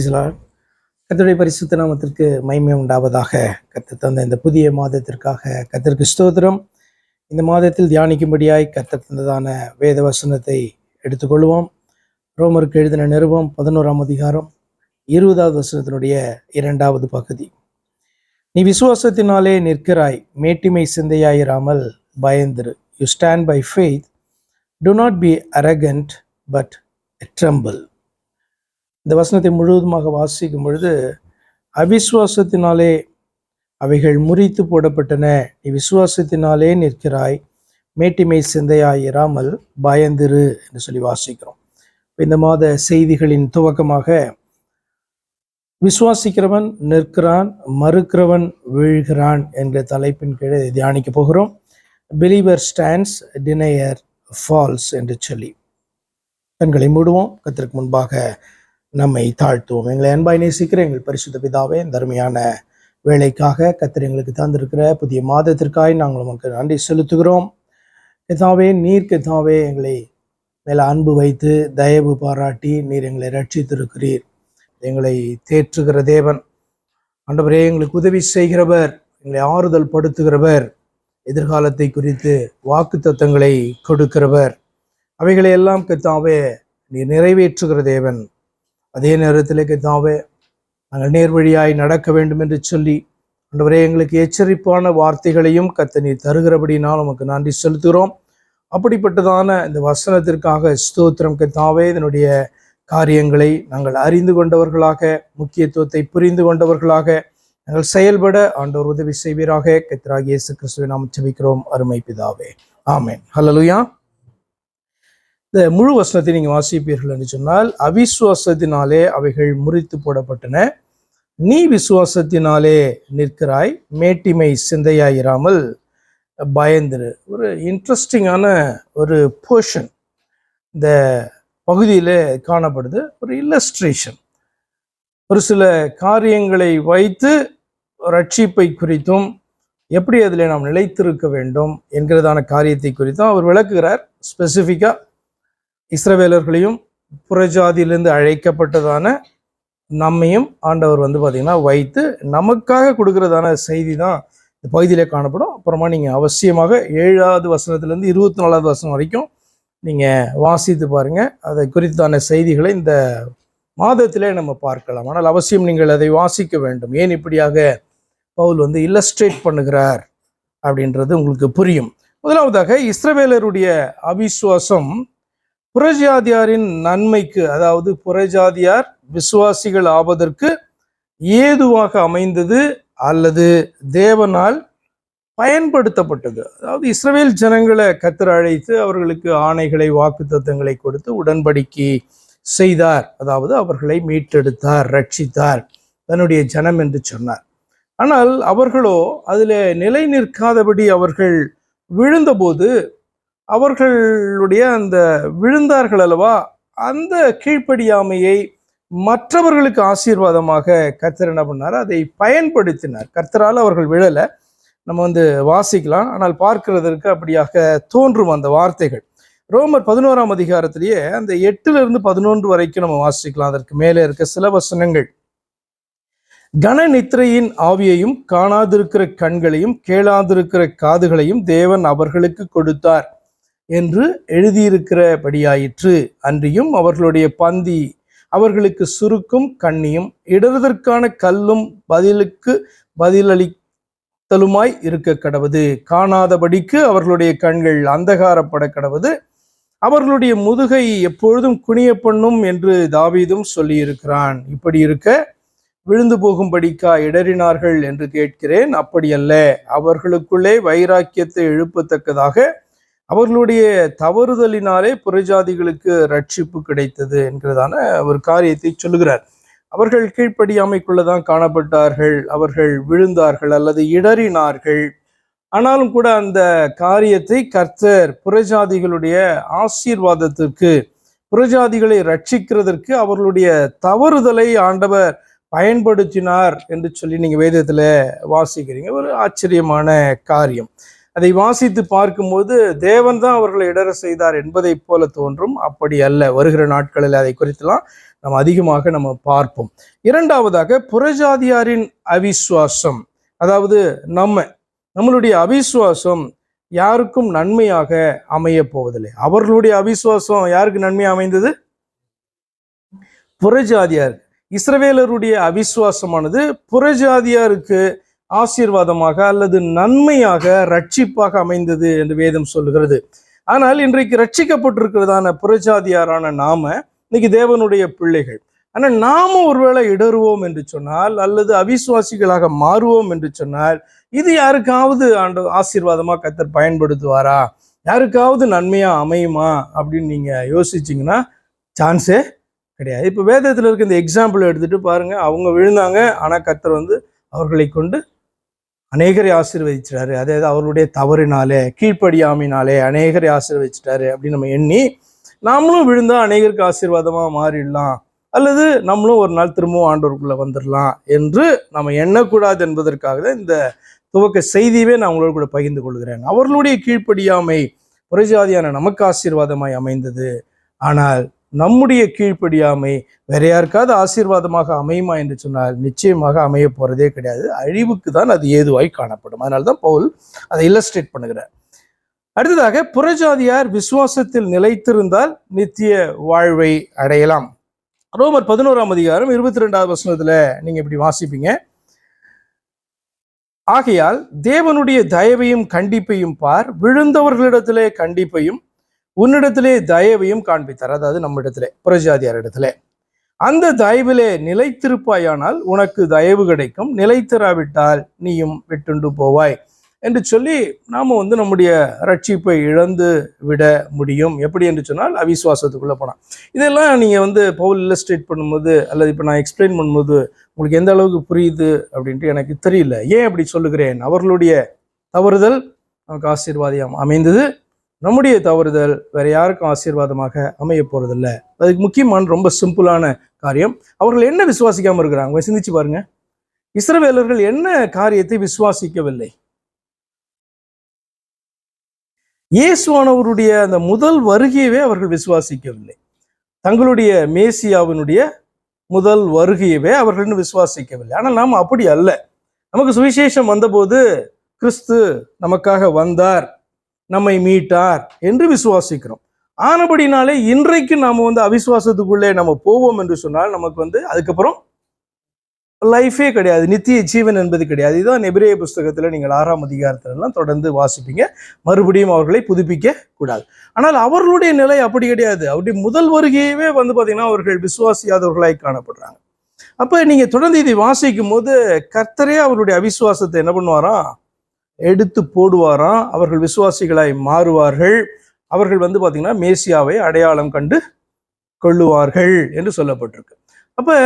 பிரைஸ்லால் கர்த்தருடைய பரிசுத்த நாமத்திற்கு மைமை உண்டாவதாக கத்து தந்த இந்த புதிய மாதத்திற்காக கத்திற்கு ஸ்தோத்திரம். இந்த மாதத்தில் தியானிக்கும்படியாய் கர்த்தர் தந்ததான வேத வசனத்தை எடுத்துக்கொள்வோம். ரோமருக்கு எழுதின நிறுவம் பதினோராம் அதிகாரம் இருபதாவது வசனத்தினுடைய இரண்டாவது பகுதி. நீ விசுவாசத்தினாலே நிற்கிறாய் மேட்டிமை சிந்தையாயிராமல் பயந்திரு. You stand by faith do not be arrogant but tremble இந்த வசனத்தை முழுவதுமாக வாசிக்கும் பொழுது அவிசுவாசத்தினாலே அவைகள் முறித்து போடப்பட்டன. நீ விசுவாசத்தினாலே நிற்கிறாய். மேட்டிமை சிந்தையாயிராமல் பயந்திரு என்று சொல்லி வாசிக்கிறோம். இந்த மாத செய்திகளின் துவக்கமாக விசுவாசிக்கிறவன் நிற்கிறான் மறுக்கிறவன் வீழ்கிறான் என்ற தலைப்பின் கீழே தியானிக்க போகிறோம். பிலீவர் ஸ்டாண்ட்ஸ் டினையர் ஃபால்ஸ் என்று சொல்லி கண்களை மூடுவோம். கத்திற்கு முன்பாக நம்மை தாழ்த்துவோம். எங்களை அன்பாய் நேசிக்கிற எங்கள் பரிசுத்த பிதாவே இந்த வேலைக்காக கத்திர எங்களுக்கு தந்திருக்கிற புதிய மாதத்திற்காய் நாங்கள் உமக்கு நன்றி செலுத்துகிறோம். கதாவே நீர் கதாவே எங்களை மேலே அன்பு வைத்து தயவு பாராட்டி நீர் எங்களை ரட்சித்திருக்கிறீர். எங்களை தேற்றுகிற தேவன். ஆண்டவரே எங்களுக்கு உதவி செய்கிறவர் எங்களை ஆறுதல் படுத்துகிறவர் எதிர்காலத்தை குறித்து வாக்கு தத்தங்களை கொடுக்கிறவர். அவைகளை எல்லாம் கத்தாவே நீ நிறைவேற்றுகிற தேவன். அதே நேரத்தில் கத்தாவே நாங்கள் நேர்வழியாய் நடக்க வேண்டும் என்று சொல்லி அன்றுவரே எங்களுக்கு எச்சரிப்பான வார்த்தைகளையும் கத்தனி தருகிறபடினால் உமக்கு நன்றி செலுத்துகிறோம். அப்படிப்பட்டதான இந்த வசனத்திற்காக ஸ்தோத்திரம் கத்தாவே இதனுடைய காரியங்களை நாங்கள் அறிந்து கொண்டவர்களாக முக்கியத்துவத்தை புரிந்து கொண்டவர்களாக நாங்கள் செயல்பட ஆண்டோர் உதவி செய்வீராக. கத்திராக இயேசு கிறிஸ்துவை நாம் செபிக்கிறோம் அருமை பிதாவே. ஆமேன். ஹலலுயா இந்த முழு வசனத்தை நீங்கள் வாசிப்பீர்கள் என்று சொன்னால் அவிசுவாசத்தினாலே அவைகள் முறித்து போடப்பட்டன. நீ விசுவாசத்தினாலே நிற்கிறாய். மேட்டிமை சிந்தையாயிராமல் பயந்துரு. ஒரு இன்ட்ரெஸ்டிங்கான ஒரு போர்ஷன் இந்த பகுதியில் காணப்படுது. ஒரு இல்லஸ்ட்ரேஷன் ஒரு சில காரியங்களை வைத்து ரட்சிப்பை குறித்தும் எப்படி அதில் நாம் நிலைத்திருக்க வேண்டும் என்கிறதான காரியத்தை குறித்தும் அவர் விளக்குகிறார். ஸ்பெசிஃபிக்காக இஸ்ரவேலர்களையும் புறஜாதியிலிருந்து அழைக்கப்பட்டதான நம்மையும் ஆண்டவர் வந்து பார்த்திங்கன்னா வைத்து நமக்காக கொடுக்கறதான செய்தி தான் இந்த பகுதியிலே காணப்படும். அப்புறமா நீங்கள் அவசியமாக ஏழாவது வசனத்துலேருந்து இருபத்தி நாலாவது வசனம் வரைக்கும் நீங்கள் வாசித்து பாருங்கள் அதை குறித்தான செய்திகளை இந்த மாதத்திலே நம்ம பார்க்கலாம். ஆனால் அவசியம் நீங்கள் அதை வாசிக்க வேண்டும். ஏன் இப்படியாக பவுல் வந்து இல்லஸ்ட்ரேட் பண்ணுகிறார் அப்படின்றது உங்களுக்கு புரியும். முதலாவதாக இஸ்ரவேலருடைய அவிசுவாசம் புறஜாதியாரின் நன்மைக்கு அதாவது புறஜாதியார் விசுவாசிகள் ஆவதற்கு ஏதுவாக அமைந்தது அல்லது தேவனால் பயன்படுத்தப்பட்டது. அதாவது இஸ்ரவேல் ஜனங்களை கத்திர அழைத்து அவர்களுக்கு ஆணைகளை வாக்கு வாக்குத்தத்தங்களை கொடுத்து உடன்படிக்கை செய்தார். அதாவது அவர்களை மீட்டெடுத்தார் ரட்சித்தார். தன்னுடைய ஜனம் என்று சொன்னார். ஆனால் அவர்களோ அதில் நிலை நிற்காதபடி அவர்கள் விழுந்தபோது அவர்களுடைய அந்த விழுந்தார்கள் அல்லவா? அந்த கீழ்ப்படியாமையை மற்றவர்களுக்கு ஆசீர்வாதமாக கர்த்தர் என்ன பண்ணார்? அதை பயன்படுத்தினார். கர்த்தரால் அவர்கள் விழலை. நம்ம வந்து வாசிக்கலாம். ஆனால் பார்க்கிறதற்கு அப்படியாக தோன்றும் அந்த வார்த்தைகள். ரோமர் பதினோராம் அதிகாரத்திலேயே அந்த எட்டுலேருந்து பதினொன்று வரைக்கும் நம்ம வாசிக்கலாம். அதற்கு மேலே இருக்க சில வசனங்கள். கன நித்திரையின் ஆவியையும் காணாதிருக்கிற கண்களையும் கேளாதிருக்கிற காதுகளையும் தேவன் அவர்களுக்கு கொடுத்தார். என்று எழுதியிருக்கிறபடியாயிற்று. அன்றியும் அவர்களுடைய பந்தி அவர்களுக்கு சுருக்கும் கண்ணியும் இடறுதற்கான கல்லும் பதிலுக்கு பதிலளித்தலுமாய் இருக்க கடவுது. காணாதபடிக்கு அவர்களுடைய கண்கள் அந்தகாரப்பட கடவுது. அவர்களுடைய முதுகை எப்பொழுதும் குனிய பண்ணும் என்று தாவீதும் சொல்லியிருக்கிறான். இப்படி இருக்க விழுந்து போகும்படிக்கா இடறினார்கள் என்று கேட்கிறேன். அப்படியல்ல. அவர்களுக்குள்ளே வைராக்கியத்தை எழுப்பத்தக்கதாக அவர்களுடைய தவறுதலினாலே புறஜாதிகளுக்கு ரட்சிப்பு கிடைத்தது என்கிறதான ஒரு காரியத்தை சொல்லுகிறார். அவர்கள் கீழ்ப்படியாமைக்குள்ளதான் காணப்பட்டார்கள் அவர்கள் விழுந்தார்கள் அல்லது இடறினார்கள். ஆனாலும் கூட அந்த காரியத்தை கர்த்தர் புறஜாதிகளுடைய ஆசீர்வாதத்திற்கு புறஜாதிகளை ரட்சிக்கிறதற்கு அவர்களுடைய தவறுதலை ஆண்டவர் பயன்படுத்தினார் என்று சொல்லி நீங்க வேதத்துல வாசிக்கிறீங்க. ஒரு ஆச்சரியமான காரியம். அதை வாசித்து பார்க்கும்போது தேவன் தான் அவர்களை இடர செய்தார் என்பதை போல தோன்றும். அப்படி அல்ல. வருகிற நாட்களில் அதை குறித்தெல்லாம் நம்ம அதிகமாக நம்ம பார்ப்போம். இரண்டாவதாக புறஜாதியாரின் அவிசுவாசம். அதாவது நம்ம நம்மளுடைய அவிசுவாசம் யாருக்கும் நன்மையாக அமைய போவதில்லை. அவர்களுடைய அவிசுவாசம் யாருக்கு நன்மை அமைந்தது? புறஜாதியார் இஸ்ரவேலருடைய அவிசுவாசமானது புறஜாதியாருக்கு ஆசீர்வாதமாக அல்லது நன்மையாக ரட்சிப்பாக அமைந்தது என்று வேதம் சொல்லுகிறது. ஆனால் இன்றைக்கு ரட்சிக்கப்பட்டிருக்கிறதான புறஜாதியாரான நாம இன்னைக்கு தேவனுடைய பிள்ளைகள். ஆனால் நாம ஒருவேளை இடறுவோம் என்று சொன்னால் அல்லது அவிசுவாசிகளாக மாறுவோம் என்று சொன்னால் இது யாருக்காவது ஆண்டு ஆசீர்வாதமா கத்தர் பயன்படுத்துவாரா? யாருக்காவது நன்மையா அமையுமா? அப்படின்னு நீங்க யோசிச்சிங்கன்னா சான்ஸே கிடையாது. இப்போ வேதத்தில் இருக்க இந்த எக்ஸாம்பிள் எடுத்துட்டு பாருங்க. அவங்க விழுந்தாங்க ஆனால் கத்தர் வந்து அவர்களை கொண்டு அநேகரை ஆசீர்வதிச்சிட்டாரு. அதாவது அவருடைய தவறினாலே கீழ்ப்படியாமையினாலே அநேகரை ஆசீர்வதிச்சிட்டாரு அப்படின்னு நம்ம எண்ணி நாமளும் விழுந்தால் அநேகருக்கு ஆசீர்வாதமாக மாறிடலாம். அல்லது நம்மளும் ஒரு நாள் திரும்பவும் ஆண்டோருக்குள்ளே வந்துடலாம் என்று நம்ம எண்ணக்கூடாது என்பதற்காக தான் இந்த துவக்க செய்தியவே நான் உங்களோட கூட பகிர்ந்து கொள்கிறேன். அவர்களுடைய கீழ்ப்படியாமை புரஜாதியான நமக்கு ஆசீர்வாதமாய் அமைந்தது. ஆனால் நம்முடைய கீழ்ப்படியாமை வேற யாருக்காவது ஆசீர்வாதமாக அமையுமா என்று சொன்னால் நிச்சயமாக அமைய போகிறதே கிடையாது. அழிவுக்கு தான் அது ஏதுவாய் காணப்படும். அதனால தான் பவுல் அதை இல்லஸ்ட்ரேட் பண்ணுகிறார். அடுத்ததாக புறஜாதியார் விசுவாசத்தில் நிலைத்திருந்தால் நித்திய வாழ்வை அடையலாம். ரோமர் பதினோராம் அதிகாரம் இருபத்தி ரெண்டாவது வசனத்தில் நீங்கள் இப்படி வாசிப்பீங்க. ஆகையால் தேவனுடைய தயவையும் கண்டிப்பையும் பார் விழுந்தவர்களிடத்திலே கண்டிப்பையும் உன்னிடத்திலே தயவையும் காண்பித்தார். அதாவது நம்மிடத்திலே புரஜாதியார் இடத்துல அந்த தயவிலே நிலைத்திருப்பாயானால் உனக்கு தயவு கிடைக்கும். நிலைத்திராவிட்டால் நீயும் விட்டுண்டு போவாய். என்று சொல்லி நாம வந்து நம்முடைய ரட்சிப்பை இழந்து விட முடியும். எப்படி என்று சொன்னால் அவிசுவாசத்துக்குள்ளே போனால் இதெல்லாம் நீங்கள் வந்து பவுல் இல்லஸ்ட்ரேட் பண்ணும்போது அல்லது இப்போ நான் எக்ஸ்பிளைன் பண்ணும்போது உங்களுக்கு எந்த அளவுக்கு புரியுது அப்படின்ட்டு எனக்கு தெரியல. ஏன் அப்படி சொல்லுகிறேன்? அவர்களுடைய தவறுதல் நமக்கு ஆசீர்வாதியம் அமைந்தது. நம்முடைய தவறுதல் வேற யாருக்கும் ஆசீர்வாதமாக அமைய போறதில்ல. அதுக்கு முக்கியமான ரொம்ப சிம்பிளான காரியம் அவர்கள் என்ன விசுவாசிக்காம இருக்கிறாங்க? சிந்திச்சு பாருங்க. இஸ்ரவேலர்கள் என்ன காரியத்தை விசுவாசிக்கவில்லை? இயேசுவானவருடைய அந்த முதல் வருகையவே அவர்கள் விசுவாசிக்கவில்லை. தங்களுடைய மேசியாவினுடைய முதல் வருகையவே அவர்கள் இன்னும் விசுவாசிக்கவில்லை. ஆனால் நாம் அப்படி அல்ல. நமக்கு சுவிசேஷம் வந்தபோது கிறிஸ்து நமக்காக வந்தார். நம்மை மீட்டார் என்று விசுவாசிக்கிறோம். ஆனபடினாலே இன்றைக்கு நாம் வந்து அவிசுவாசத்துக்குள்ளே நம்ம போவோம் என்று சொன்னால் நமக்கு வந்து அதுக்கப்புறம் லைஃபே கிடையாது. நித்திய ஜீவன் என்பது கிடையாது. இதுதான் நெபிரிய புஸ்தகத்தில் நீங்கள் ஆறாம் அதிகாரத்திலலாம் தொடர்ந்து வாசிப்பீங்க. மறுபடியும் அவர்களை புதுப்பிக்க கூடாது. ஆனால் அவர்களுடைய நிலை அப்படி கிடையாது. அப்படி முதல் வருகையவே வந்து பார்த்திங்கன்னா அவர்கள் விசுவாசியாதவர்களாய் காணப்படுறாங்க. அப்போ நீங்கள் தொடர்ந்து இதை வாசிக்கும் போது கர்த்தரே அவருடைய அவிசுவாசத்தை என்ன பண்ணுவாராம்? எடுத்து போடுவாராம். அவர்கள் விசுவாசிகளாய் மாறுவார்கள். அவர்கள் வந்து பார்த்திங்கன்னா மேசியாவை அடையாளம் கண்டு கொள்ளுவார்கள் என்று சொல்லப்பட்டிருக்கு. அப்போ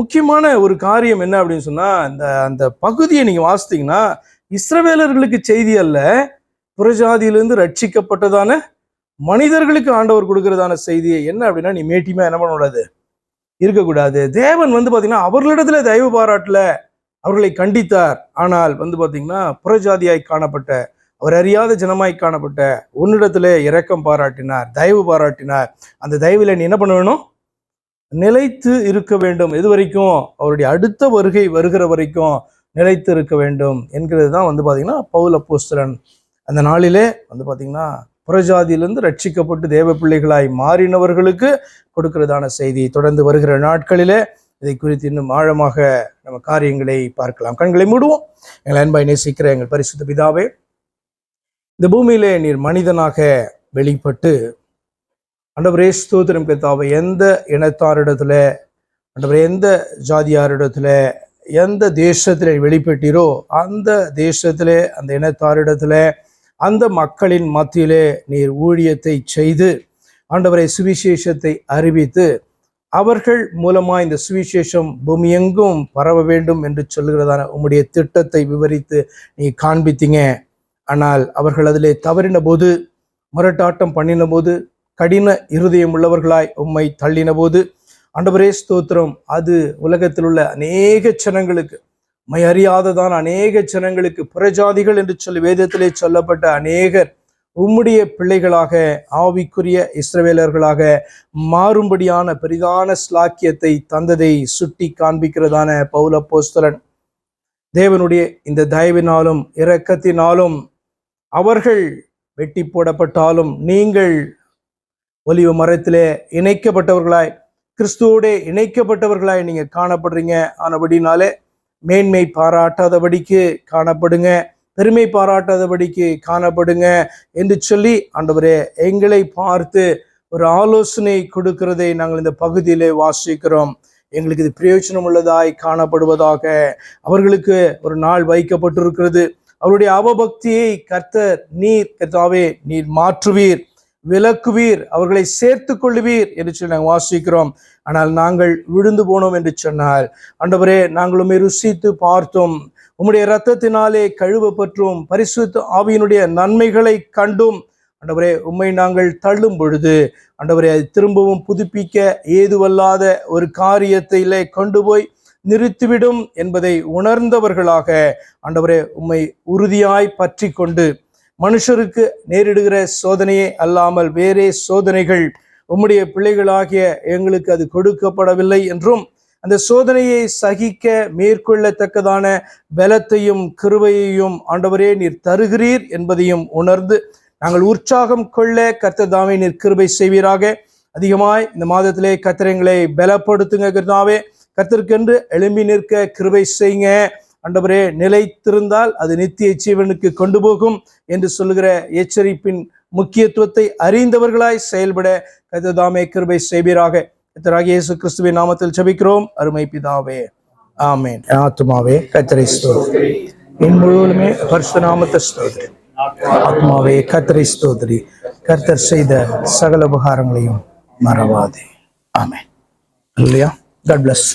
முக்கியமான ஒரு காரியம் என்ன அப்படின்னு சொன்னால் இந்த அந்த பகுதியை நீங்கள் வாசித்தீங்கன்னா இஸ்ரவேலர்களுக்கு செய்தி அல்ல புறஜாதியிலிருந்து ரட்சிக்கப்பட்டதான மனிதர்களுக்கு ஆண்டவர் கொடுக்கறதான செய்தியை. என்ன அப்படின்னா நீ மேட்டிமா என்ன பண்ணக்கூடாது? இருக்கக்கூடாது. தேவன் வந்து பார்த்தீங்கன்னா அவர்களிடத்துல தயவு பாராட்டல. அவர்களை கண்டித்தார். ஆனால் வந்து பார்த்தீங்கன்னா புறஜாதியாய் காணப்பட்ட அவர் அறியாத ஜனமாய் காணப்பட்ட உன்னிடத்திலே இரக்கம் பாராட்டினார் தயவு பாராட்டினார். அந்த தயவில் நீ என்ன பண்ண வேணும்? நிலைத்து இருக்க வேண்டும். எது வரைக்கும்? அவருடைய அடுத்த வருகை வருகிற வரைக்கும் நிலைத்து இருக்க வேண்டும் என்கிறது தான் வந்து பார்த்திங்கன்னா பவுல போஸ்தரன் அந்த நாளிலே வந்து பார்த்திங்கன்னா புறஜாதியிலிருந்து ரட்சிக்கப்பட்டு தேவ பிள்ளைகளாய் மாறினவர்களுக்கு கொடுக்கிறதான செய்தி. தொடர்ந்து வருகிற நாட்களிலே இதை குறித்து இன்னும் ஆழமாக நம்ம காரியங்களை பார்க்கலாம். கண்களை மூடுவோம். எங்கள் அன்பாய் நேசிக்கிற எங்கள் பரிசுத்த பிதாவே இந்த பூமியிலே நீர் மனிதனாக வெளிப்பட்டு ஆண்டவரே ஸ்தோத்திரம் கத்தாவை எந்த இனத்தாரிடத்துல ஆண்டவரே எந்த ஜாதியாரிடத்துல எந்த தேசத்தில் வெளிப்பட்டீரோ அந்த தேசத்திலே அந்த இனத்தாரிடத்துல அந்த மக்களின் மத்தியிலே நீர் ஊழியத்தை செய்து ஆண்டவரை சுவிசேஷத்தை அறிவித்து அவர்கள் மூலமாக இந்த சுவிசேஷம் பூமியெங்கும் பரவ வேண்டும் என்று சொல்லுகிறதான உம்முடைய திட்டத்தை விவரித்து நீ காண்பித்தீங்க. ஆனால் அவர்கள் அதிலே தவறின போது முரட்டாட்டம் பண்ணின போது கடின இருதயம் உள்ளவர்களாய் உம்மை தள்ளின போது ஆண்டவரே ஸ்தோத்திரம் அது உலகத்தில் உள்ள அநேக ஜனங்களுக்கு மை அறியாததான் அநேக ஜனங்களுக்கு புறஜாதிகள் என்று சொல்லி வேதத்திலே சொல்லப்பட்ட அநேகர் உம்முடைய பிள்ளைகளாக ஆவிக்குரிய இஸ்ரவேலர்களாக மாறும்படியான பெரிதான ஸ்லாக்கியத்தை தந்ததை சுட்டி காண்பிக்கிறதான பௌல போஸ்தலன் தேவனுடைய இந்த தயவினாலும் இரக்கத்தினாலும் அவர்கள் வெட்டி போடப்பட்டாலும் நீங்கள் ஒலிவு மரத்திலே இணைக்கப்பட்டவர்களாய் கிறிஸ்துவோட இணைக்கப்பட்டவர்களாய் நீங்கள் காணப்படுறீங்க. ஆனபடினாலே மேன்மை பாராட்டாதபடிக்கு காணப்படுங்க. பெருமை பாராட்டாதபடிக்கு காணப்படுங்க என்று சொல்லி ஆண்டவரே எங்களை பார்த்து ஒரு ஆலோசனை கொடுக்கிறதை நாங்கள் இந்த பகுதியிலே வாசிக்கிறோம். எங்களுக்கு இது பிரயோஜனம் உள்ளதாய் காணப்படுவதாக அவர்களுக்கு ஒரு நாள் வைக்கப்பட்டிருக்கிறது. அவருடைய அவபக்தியை கர்த்தர் நீர் கர்த்தாவே நீர் மாற்றுவீர் விலக்குவீர் அவர்களை சேர்த்து கொள்ளுவீர் என்று சொல்லி நாங்கள் வாசிக்கிறோம். ஆனால் நாங்கள் விழுந்து போனோம் என்று சொன்னால் ஆண்டவரே நாங்கள் ருசித்து பார்த்தோம். உம்முடைய இரத்தத்தினாலே கழுவப்பற்றும் பரிசுத்த ஆவியினுடைய நன்மைகளை கண்டும். ஆண்டவரே உம்மை நாங்கள் தள்ளும் பொழுது ஆண்டவரே அது திரும்பவும் புதுப்பிக்க ஏதுவல்லாத ஒரு காரியத்திலே கொண்டு போய் நிறுத்திவிடும் என்பதை உணர்ந்தவர்களாக ஆண்டவரே உம்மை உறுதியாய் பற்றி கொண்டு மனுஷருக்கு நேரிடுகிற சோதனையே அல்லாமல் வேறே சோதனைகள் உம்முடைய பிள்ளைகளாகிய எங்களுக்கு அது கொடுக்கப்படவில்லை என்றும் அந்த சோதனையை சகிக்க மேற்கொள்ளத்தக்கதான பலத்தையும் கிருபையையும் ஆண்டவரே நீர் தருகிறீர் என்பதையும் உணர்ந்து நாங்கள் உற்சாகம் கொள்ள கர்த்ததாமே நீர் கிருபை செய்வீராக. அதிகமாய் இந்த மாதத்திலே கத்திரங்களை பலப்படுத்துங்க கர்த்தாவே. கத்திற்கென்று எழும்பி நிற்க கிருபை செய்யுங்க. அண்டவரே நிலைத்திருந்தால் அது நித்திய ஜீவனுக்கு கொண்டு போகும் என்று சொல்லுகிற எச்சரிப்பின் முக்கியத்துவத்தை அறிந்தவர்களாய் செயல்பட கர்த்ததாமே கிருபை செய்வீராக. கர்த்தராகிய இயேசு கிறிஸ்துவின் நாமத்தில் செபிக்கிறோம் அருமை பிதாவே ஆமேன். ஆத்மாவே ஆத்துமாவே கத்தரை ஸ்தோத்ரி. என் முழுவதுமே பரிசு நாமத்தை ஸ்தோத்ரி. ஆத்மாவே கத்தரை ஸ்தோத்ரி. கர்த்தர் செய்த சகல உபகாரங்களையும் மறவாதே. ஆமேன். இல்லையா காட் பிளஸ்